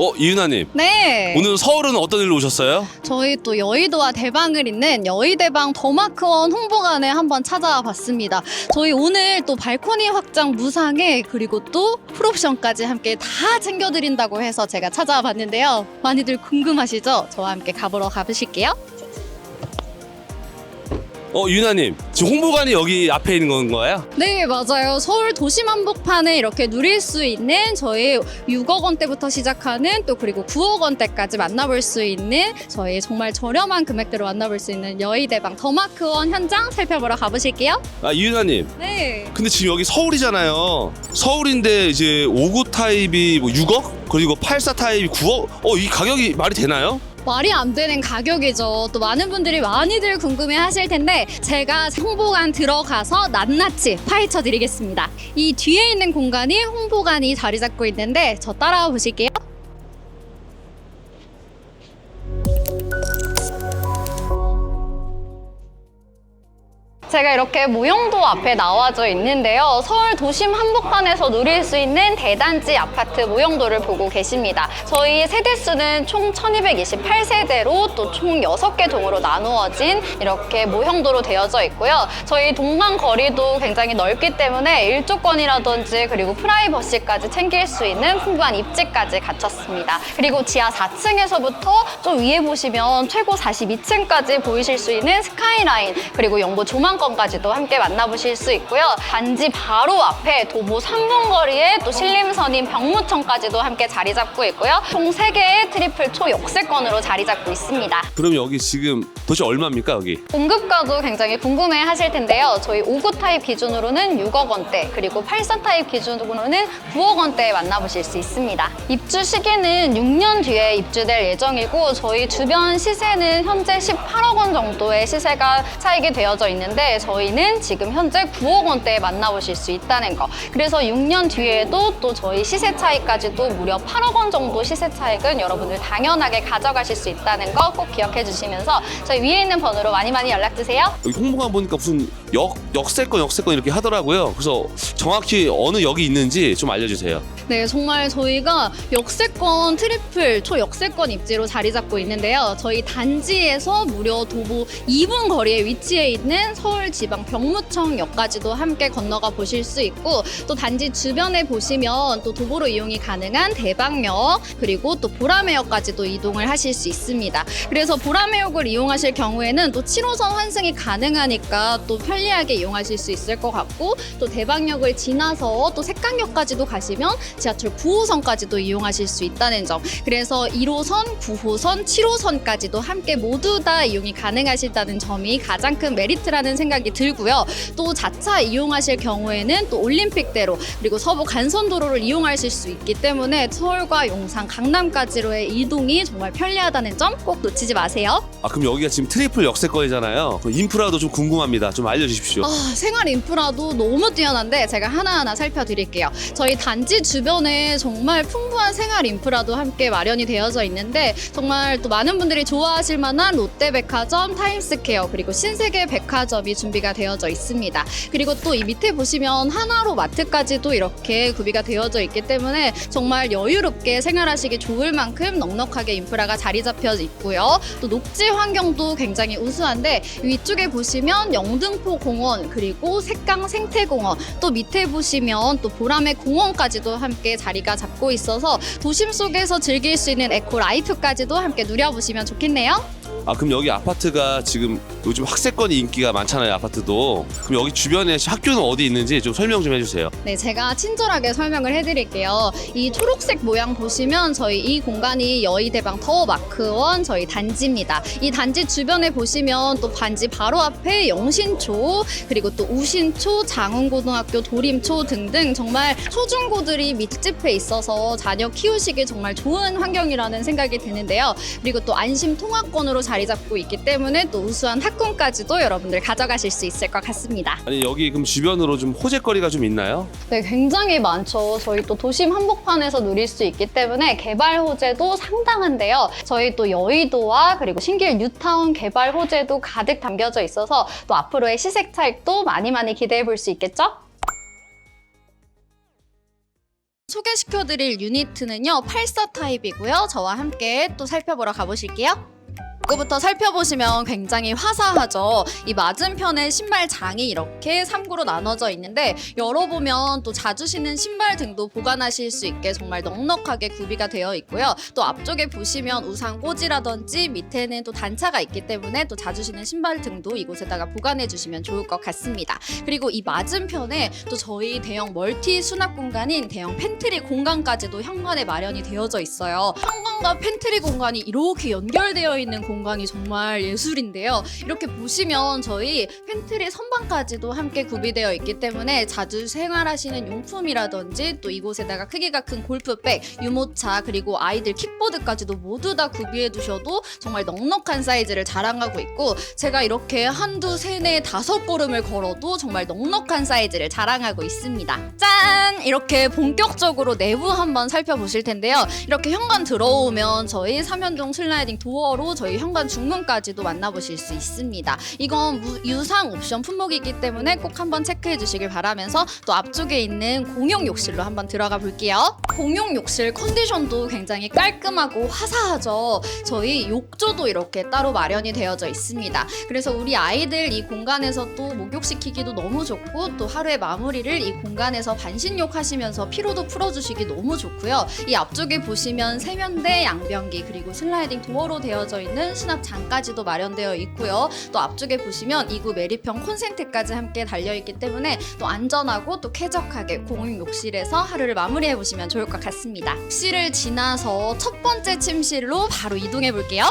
어 이윤아님 네. 오늘 서울은 어떤 일로 오셨어요? 저희 또 여의도와 대방을 잇는 여의대방 더마크원 홍보관에 한번 찾아와 봤습니다. 저희 오늘 또 발코니 확장 무상에 그리고 또 풀옵션까지 함께 다 챙겨드린다고 해서 제가 찾아와 봤는데요. 많이들 궁금하시죠? 저와 함께 가보러 가보실게요. 어 이윤아님 지금 홍보관이 여기 앞에 있는 건가요? 네, 맞아요. 서울 도심 한복판에 이렇게 누릴 수 있는 저희 6억 원대부터 시작하는 또 그리고 9억 원대까지 만나볼 수 있는 저희 정말 저렴한 금액대로 만나볼 수 있는 여의대방 더마크원 현장 살펴보러 가보실게요. 아 이윤아님 네. 근데 지금 여기 서울이잖아요 서울인데 이제 59 타입이 뭐 6억 그리고 84 타입이 9억 어 이 가격이 말이 되나요? 말이 안 되는 가격이죠. 또 많은 분들이 많이들 궁금해 하실 텐데 제가 홍보관 들어가서 낱낱이 파헤쳐 드리겠습니다. 이 뒤에 있는 공간이 홍보관이 자리 잡고 있는데 저 따라와 보실게요. 제가 이렇게 모형도 앞에 나와져 있는데요. 서울 도심 한복판에서 누릴 수 있는 대단지 아파트 모형도를 보고 계십니다. 저희 세대수는 총 1228세대로 또 총 6개 동으로 나누어진 이렇게 모형도로 되어져 있고요. 저희 동강 거리도 굉장히 넓기 때문에 일조권이라든지 그리고 프라이버시까지 챙길 수 있는 풍부한 입지까지 갖췄습니다. 그리고 지하 4층에서부터 좀 위에 보시면 최고 42층까지 보이실 수 있는 스카이라인 그리고 영보 조망 권까지도 함께 만나보실 수 있고요. 단지 바로 앞에 도보 3분 거리에 또 신림선인 병무청까지도 함께 자리 잡고 있고요. 총 3개의 트리플 초역세권으로 자리 잡고 있습니다. 그럼 여기 지금 도대체 얼마입니까 여기? 공급가도 굉장히 궁금해 하실 텐데요. 저희 59 타입 기준으로는 6억 원대, 그리고 84 타입 기준으로는 9억 원대에 만나보실 수 있습니다. 입주 시기는 6년 뒤에 입주될 예정이고, 저희 주변 시세는 현재 18억 원 정도의 시세가 차익이 되어져 있는데, 저희는 지금 현재 9억 원대에 만나보실 수 있다는 거. 그래서 6년 뒤에도 또 저희 시세 차익까지도 무려 8억 원 정도 시세 차익은 여러분들 당연하게 가져가실 수 있다는 거 꼭 기억해 주시면서 저희 위에 있는 번호로 많이 많이 연락 주세요. 여기 홍보관 보니까 무슨 역 역세권 역세권 이렇게 하더라고요. 그래서 정확히 어느 역이 있는지 좀 알려주세요. 네, 정말 저희가 역세권 트리플 초역세권 입지로 자리 잡고 있는데요. 저희 단지에서 무려 도보 2분 거리에 위치해 있는 서울지방 병무청역까지도 함께 건너가 보실 수 있고 또 단지 주변에 보시면 또 도보로 이용이 가능한 대방역 그리고 또 보라매역까지도 이동을 하실 수 있습니다. 그래서 보라매역을 이용하실 경우에는 또 7호선 환승이 가능하니까 또 편리하게 이용하실 수 있을 것 같고 또 대방역을 지나서 또 색강역까지도 가시면 지하철 9호선까지도 이용하실 수 있다는 점. 그래서 1호선, 9호선, 7호선까지도 함께 모두 다 이용이 가능하시다는 점이 가장 큰 메리트라는 생각이 들고요. 또 자차 이용하실 경우에는 또 올림픽대로 그리고 서부 간선도로를 이용하실 수 있기 때문에 서울과 용산, 강남까지로의 이동이 정말 편리하다는 점 꼭 놓치지 마세요. 아 그럼 여기가 지금 트리플 역세권이잖아요. 그럼 인프라도 좀 궁금합니다. 좀 알려주십시오. 아, 생활 인프라도 너무 뛰어난데 제가 하나하나 살펴드릴게요. 저희 단지 주변 에 정말 풍부한 생활 인프라도 함께 마련이 되어져 있는데 정말 또 많은 분들이 좋아하실 만한 롯데백화점, 타임스퀘어 그리고 신세계 백화점이 준비가 되어져 있습니다. 그리고 또 이 밑에 보시면 하나로 마트까지도 이렇게 구비가 되어져 있기 때문에 정말 여유롭게 생활하시기 좋을 만큼 넉넉하게 인프라가 자리 잡혀 있고요. 또 녹지 환경도 굉장히 우수한데 위쪽에 보시면 영등포 공원 그리고 색강 생태공원 또 밑에 보시면 또 보람의 공원까지도 함께 자리가 잡고 있어서 도심 속에서 즐길 수 있는 에코 라이프까지도 함께 누려보시면 좋겠네요. 아 그럼 여기 아파트가 지금 요즘 학세권이 인기가 많잖아요. 아파트도. 그럼 여기 주변에 학교는 어디 있는지 좀 설명 좀 해주세요. 네, 제가 친절하게 설명을 해드릴게요. 이 초록색 모양 보시면 저희 이 공간이 여의대방 더 마크원 저희 단지입니다. 이 단지 주변에 보시면 또 단지 바로 앞에 영신초 그리고 또 우신초, 장흥고등학교, 도림초 등등 정말 초중고들이 밀집해 있어서 자녀 키우시기 정말 좋은 환경이라는 생각이 드는데요. 그리고 또 안심 통학권으로 자리 잡고 있기 때문에 또 우수한 학군까지도 여러분들 가져가실 수 있을 것 같습니다. 아니 여기 그럼 주변으로 좀 호재거리가 좀 있나요? 네, 굉장히 많죠. 저희 또 도심 한복판에서 누릴 수 있기 때문에 개발 호재도 상당한데요. 저희 또 여의도와 그리고 신길 뉴타운 개발 호재도 가득 담겨져 있어서 또 앞으로의 시색 차익도 많이 많이 기대해 볼 수 있겠죠? 소개시켜드릴 유니트는요 84 타입이고요 저와 함께 또 살펴보러 가보실게요 이거부터 살펴보시면 굉장히 화사하죠. 이 맞은편에 신발 장이 이렇게 3구로 나눠져 있는데 열어보면 또 자주 신는 신발 등도 보관하실 수 있게 정말 넉넉하게 구비가 되어 있고요. 또 앞쪽에 보시면 우산 꽂이라든지 밑에는 또 단차가 있기 때문에 또 자주 신는 신발 등도 이곳에다가 보관해 주시면 좋을 것 같습니다. 그리고 이 맞은편에 또 저희 대형 멀티 수납 공간인 대형 팬트리 공간까지도 현관에 마련이 되어져 있어요. 현관과 팬트리 공간이 이렇게 연결되어 있는 공간 이 정말 예술인데요. 이렇게 보시면 저희 팬트리 선반까지도 함께 구비되어 있기 때문에 자주 생활하시는 용품이라든지 또 이곳에다가 크기가 큰 골프백, 유모차 그리고 아이들 킥보드까지도 모두 다 구비해 두셔도 정말 넉넉한 사이즈를 자랑하고 있고 제가 이렇게 한두 세네 다섯 걸음을 걸어도 정말 넉넉한 사이즈를 자랑하고 있습니다. 짠! 이렇게 본격적으로 내부 한번 살펴보실 텐데요. 이렇게 현관 들어오면 저희 삼연동 슬라이딩 도어로 저희 현관 중문까지도 만나보실 수 있습니다. 이건 무- 유상 옵션 품목이기 때문에 꼭 한번 체크해 주시길 바라면서 또 앞쪽에 있는 공용 욕실로 한번 들어가 볼게요. 공용 욕실 컨디션도 굉장히 깔끔하고 화사하죠. 저희 욕조도 이렇게 따로 마련이 되어져 있습니다. 그래서 우리 아이들 이 공간에서 또 목욕시키기도 너무 좋고 또 하루의 마무리를 이 공간에서 반신욕 하시면서 피로도 풀어주시기 너무 좋고요. 이 앞쪽에 보시면 세면대, 양변기 그리고 슬라이딩 도어로 되어져 있는 수납장까지도 마련되어 있고요. 또 앞쪽에 보시면 이구 메리평 콘센트까지 함께 달려있기 때문에 또 안전하고 또 쾌적하게 공용 욕실에서 하루를 마무리해 보시면 좋을 것 같습니다. 욕실을 지나서 첫 번째 침실로 바로 이동해 볼게요.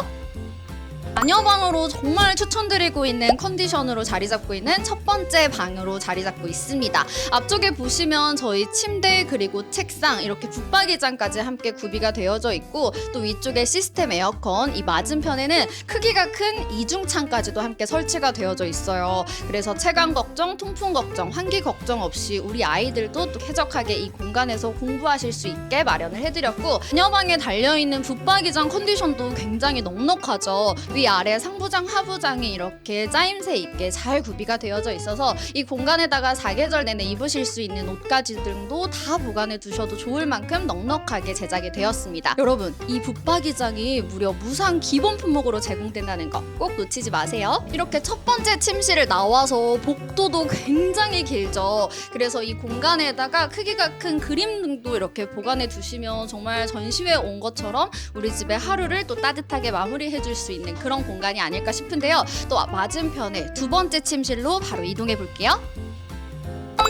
자녀방으로 정말 추천드리고 있는 컨디션으로 자리 잡고 있는 첫 번째 방으로 자리 잡고 있습니다. 앞쪽에 보시면 저희 침대 그리고 책상 이렇게 붙박이장까지 함께 구비가 되어져 있고 또 위쪽에 시스템 에어컨 이 맞은편에는 크기가 큰 이중창까지도 함께 설치가 되어져 있어요. 그래서 체감 걱정, 통풍 걱정, 환기 걱정 없이 우리 아이들도 또 쾌적하게 이 공간에서 공부하실 수 있게 마련을 해드렸고 자녀방에 달려있는 붙박이장 컨디션도 굉장히 넉넉하죠. 위 아래 상부장, 하부장이 이렇게 짜임새 있게 잘 구비가 되어져 있어서 이 공간에다가 사계절 내내 입으실 수 있는 옷가지 등도 다 보관해 두셔도 좋을 만큼 넉넉하게 제작이 되었습니다. 여러분, 이 붙박이장이 무려 무상 기본 품목으로 제공된다는 거 꼭 놓치지 마세요. 이렇게 첫 번째 침실을 나와서 복도도 굉장히 길죠. 그래서 이 공간에다가 크기가 큰 그림 등도 이렇게 보관해 두시면 정말 전시회 온 것처럼 우리 집의 하루를 또 따뜻하게 마무리해 줄 수 있는 그런 공간이 아닐까 싶은데요. 또 맞은편에 두 번째 침실로 바로 이동해 볼게요.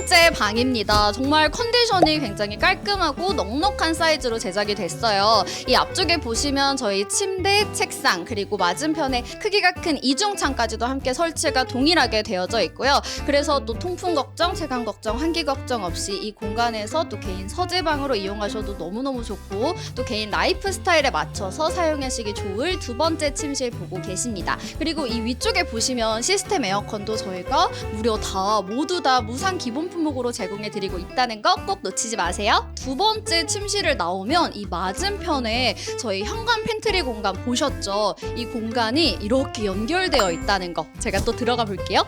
첫 번째 방입니다. 정말 컨디션이 굉장히 깔끔하고 넉넉한 사이즈로 제작이 됐어요. 이 앞쪽에 보시면 저희 침대, 책상 그리고 맞은편에 크기가 큰 이중창까지도 함께 설치가 동일하게 되어져 있고요. 그래서 또 통풍 걱정, 체감 걱정, 환기 걱정 없이 이 공간에서 또 개인 서재방으로 이용하셔도 너무너무 좋고 또 개인 라이프 스타일에 맞춰서 사용하시기 좋을 두 번째 침실 보고 계십니다. 그리고 이 위쪽에 보시면 시스템 에어컨도 저희가 무려 다 모두 다 무상 기본 품 목으로 제공해 드리고 있다는 거 꼭 놓치지 마세요. 두 번째 침실을 나오면 이 맞은편에 저희 현관 팬트리 공간 보셨죠? 이 공간이 이렇게 연결되어 있다는 거 제가 또 들어가 볼게요.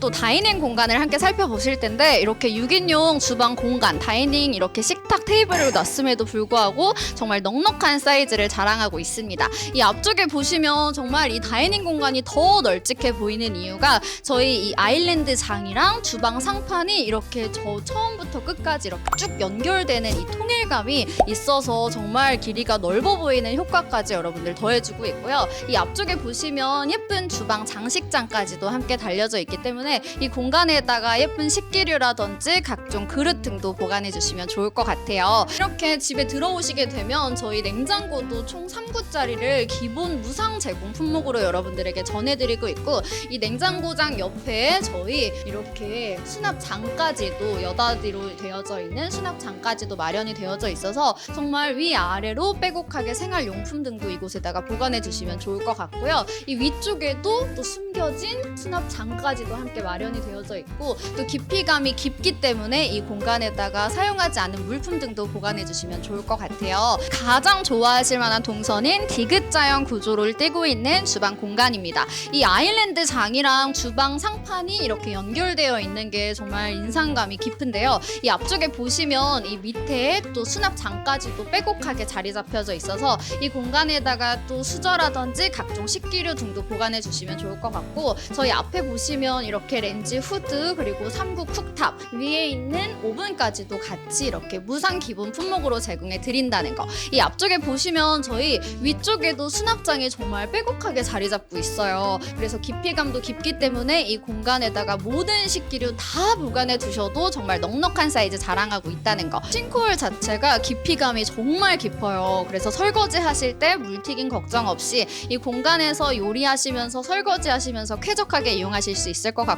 또 다이닝 공간을 함께 살펴보실 텐데 이렇게 6인용 주방 공간, 다이닝 이렇게 식탁 테이블을 놨음에도 불구하고 정말 넉넉한 사이즈를 자랑하고 있습니다. 이 앞쪽에 보시면 정말 이 다이닝 공간이 더 널찍해 보이는 이유가 저희 이 아일랜드 장이랑 주방 상판이 이렇게 저 처음부터 끝까지 이렇게 쭉 연결되는 이 통일감이 있어서 정말 길이가 넓어 보이는 효과까지 여러분들 더해주고 있고요. 이 앞쪽에 보시면 예쁜 주방 장식장까지도 함께 달려져 있기 때문에 이 공간에다가 예쁜 식기류라든지 각종 그릇 등도 보관해 주시면 좋을 것 같아요. 이렇게 집에 들어오시게 되면 저희 냉장고도 총 3구짜리를 기본 무상 제공 품목으로 여러분들에게 전해드리고 있고 이 냉장고장 옆에 저희 이렇게 수납장까지도 여닫이로 되어져 있는 수납장까지도 마련이 되어져 있어서 정말 위아래로 빼곡하게 생활용품 등도 이곳에다가 보관해 주시면 좋을 것 같고요. 이 위쪽에도 또 숨겨진 수납장까지도 함께 함께 마련이 되어져 있고 또 깊이감이 깊기 때문에 이 공간에다가 사용하지 않은 물품 등도 보관해 주시면 좋을 것 같아요. 가장 좋아하실 만한 동선인 디귿자형 구조를 띠고 있는 주방 공간입니다. 이 아일랜드 장이랑 주방 상판이 이렇게 연결되어 있는 게 정말 인상감이 깊은데요. 이 앞쪽에 보시면 이 밑에 또 수납장까지도 빼곡하게 자리 잡혀져 있어서 이 공간에다가 또 수저라든지 각종 식기류 등도 보관해 주시면 좋을 것 같고 저희 앞에 보시면 이렇게 렌즈 후드 그리고 3구 쿡탑 위에 있는 오븐까지도 같이 이렇게 무상 기본 품목으로 제공해 드린다는 거. 이 앞쪽에 보시면 저희 위쪽에도 수납장이 정말 빼곡하게 자리 잡고 있어요. 그래서 깊이감도 깊기 때문에 이 공간에다가 모든 식기류 다 보관해 두셔도 정말 넉넉한 사이즈 자랑하고 있다는 거. 싱크홀 자체가 깊이감이 정말 깊어요. 그래서 설거지 하실 때 물튀김 걱정 없이 이 공간에서 요리하시면서 설거지 하시면서 쾌적하게 이용하실 수 있을 것 같고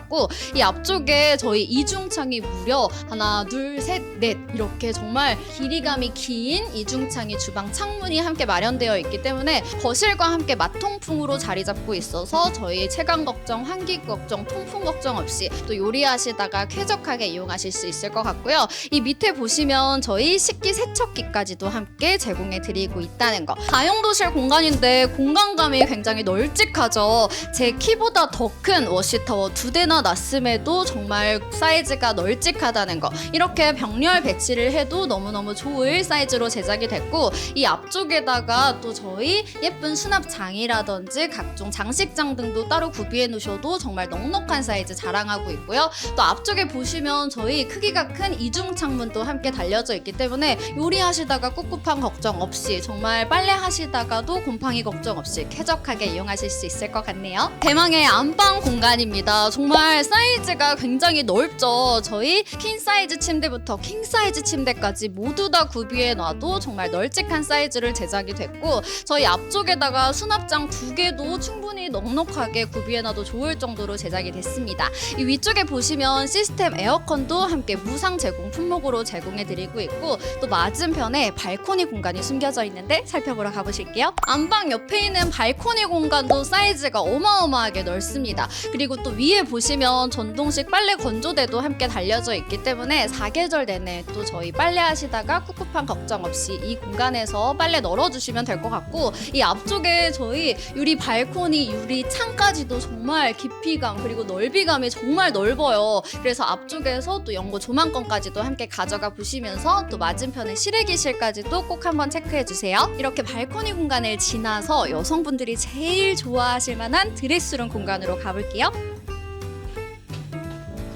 이 앞쪽에 저희 이중창이 무려 하나, 둘, 셋, 넷 이렇게 정말 길이감이 긴 이중창이 주방 창문이 함께 마련되어 있기 때문에 거실과 함께 맞통풍으로 자리 잡고 있어서 저희 체감 걱정, 환기 걱정, 통풍 걱정 없이 또 요리하시다가 쾌적하게 이용하실 수 있을 것 같고요. 이 밑에 보시면 저희 식기 세척기까지도 함께 제공해 드리고 있다는 거. 다용도실 공간인데 공간감이 굉장히 널찍하죠. 제 키보다 더 큰 워시타워 두 대나 놨음에도 정말 사이즈가 널찍하다는 거. 이렇게 병렬 배치를 해도 너무너무 좋을 사이즈로 제작이 됐고 이 앞쪽에다가 또 저희 예쁜 수납장이라든지 각종 장식장 등도 따로 구비해 놓으셔도 정말 넉넉한 사이즈 자랑하고 있고요. 또 앞쪽에 보시면 저희 크기가 큰 이중 창문도 함께 달려져 있기 때문에 요리하시다가 꿉꿉한 걱정 없이 정말 빨래 하시다가도 곰팡이 걱정 없이 쾌적하게 이용하실 수 있을 것 같네요. 대망의 안방 공간입니다. 정말 사이즈가 굉장히 넓죠. 저희 퀸 사이즈 침대부터 킹 사이즈 침대까지 모두 다 구비해 놔도 정말 널찍한 사이즈를 제작이 됐고 저희 앞쪽에다가 수납장 두 개도 충분히 넉넉하게 구비해 놔도 좋을 정도로 제작이 됐습니다. 이 위쪽에 보시면 시스템 에어컨도 함께 무상 제공 품목으로 제공해 드리고 있고 또 맞은편에 발코니 공간이 숨겨져 있는데 살펴보러 가보실게요. 안방 옆에 있는 발코니 공간도 사이즈가 어마어마하게 넓습니다. 그리고 또 위에 보시면 전동식 빨래 건조대도 함께 달려져 있기 때문에 사계절 내내 또 저희 빨래 하시다가 꿉꿉한 걱정 없이 이 공간에서 빨래 널어주시면 될 것 같고 이 앞쪽에 저희 유리 발코니 유리 창까지도 정말 깊이감 그리고 넓이감이 정말 넓어요. 그래서 앞쪽에서 또 연고 조망권까지도 함께 가져가 보시면서 또 맞은편에 실외기실까지도 꼭 한번 체크해 주세요. 이렇게 발코니 공간을 지나서 여성분들이 제일 좋아하실 만한 드레스룸 공간으로 가볼게요.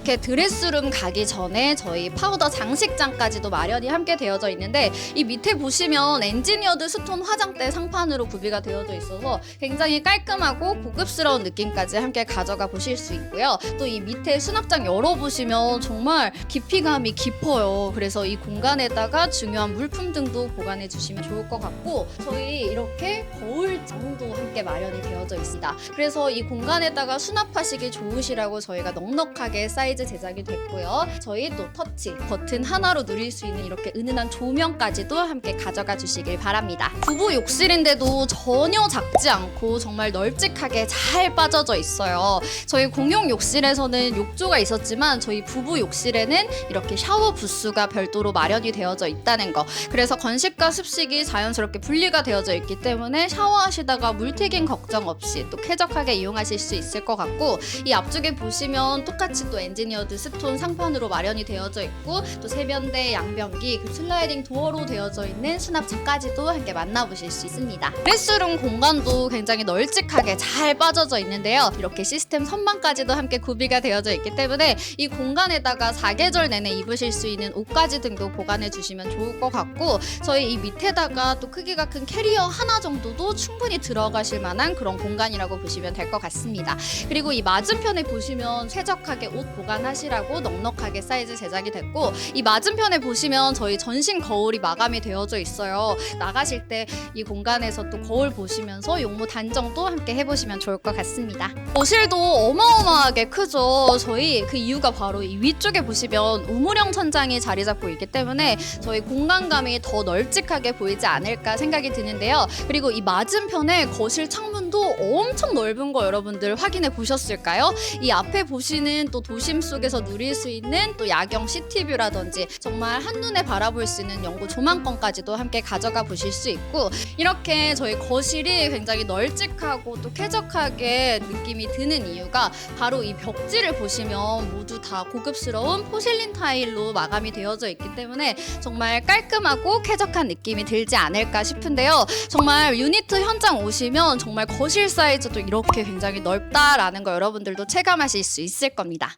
이렇게 드레스룸 가기 전에 저희 파우더 장식장까지도 마련이 함께 되어져 있는데 이 밑에 보시면 엔지니어드 스톤 화장대 상판으로 구비가 되어져 있어서 굉장히 깔끔하고 고급스러운 느낌까지 함께 가져가 보실 수 있고요. 또 이 밑에 수납장 열어보시면 정말 깊이감이 깊어요. 그래서 이 공간에다가 중요한 물품 등도 보관해 주시면 좋을 것 같고 저희 이렇게 거울장도 함께 마련이 되어져 있습니다. 그래서 이 공간에다가 수납하시기 좋으시라고 저희가 넉넉하게 사이즈 제작이 됐고요. 저희 또 터치 버튼 하나로 누릴 수 있는 이렇게 은은한 조명까지도 함께 가져가 주시길 바랍니다. 부부 욕실인데도 전혀 작지 않고 정말 널찍하게 잘 빠져져 있어요. 저희 공용 욕실에서는 욕조가 있었지만 저희 부부 욕실에는 이렇게 샤워 부스가 별도로 마련이 되어져 있다는 거. 그래서 건식과 습식이 자연스럽게 분리가 되어져 있기 때문에 샤워하시다가 물 튀김 걱정 없이 또 쾌적하게 이용하실 수 있을 것 같고 이 앞쪽에 보시면 똑같이 또 엔 지니어드 스톤 상판으로 마련이 되어져 있고 또 세면대, 양변기, 그 슬라이딩 도어로 되어져 있는 수납장까지도 함께 만나보실 수 있습니다. 드레스룸 공간도 굉장히 널찍하게 잘 빠져져 있는데요. 이렇게 시스템 선반까지도 함께 구비가 되어져 있기 때문에 이 공간에다가 사계절 내내 입으실 수 있는 옷가지 등도 보관해 주시면 좋을 것 같고 저희 이 밑에다가 또 크기가 큰 캐리어 하나 정도도 충분히 들어가실 만한 그런 공간이라고 보시면 될 것 같습니다. 그리고 이 맞은편에 보시면 쾌적하게 옷 보관 보관하시라고 넉넉하게 사이즈 제작이 됐고 이 맞은편에 보시면 저희 전신 거울이 마감이 되어져 있어요. 나가실 때 이 공간에서 또 거울 보시면서 용무 단정도 함께 해보시면 좋을 것 같습니다. 거실도 어마어마하게 크죠. 저희 그 이유가 바로 이 위쪽에 보시면 우물형 천장이 자리 잡고 있기 때문에 저희 공간감이 더 널찍하게 보이지 않을까 생각이 드는데요. 그리고 이 맞은편에 거실 창문도 엄청 넓은 거 여러분들 확인해 보셨을까요? 이 앞에 보시는 또 도심 속에서 누릴 수 있는 또 야경 시티뷰라든지 정말 한눈에 바라볼 수 있는 연구 조망권까지도 함께 가져가 보실 수 있고 이렇게 저희 거실이 굉장히 널찍하고 또 쾌적하게 느낌이 드는 이유가 바로 이 벽지를 보시면 모두 다 고급스러운 포실린 타일로 마감이 되어져 있기 때문에 정말 깔끔하고 쾌적한 느낌이 들지 않을까 싶은데요. 정말 유니트 현장 오시면 정말 거실 사이즈도 이렇게 굉장히 넓다라는 거 여러분들도 체감하실 수 있을 겁니다.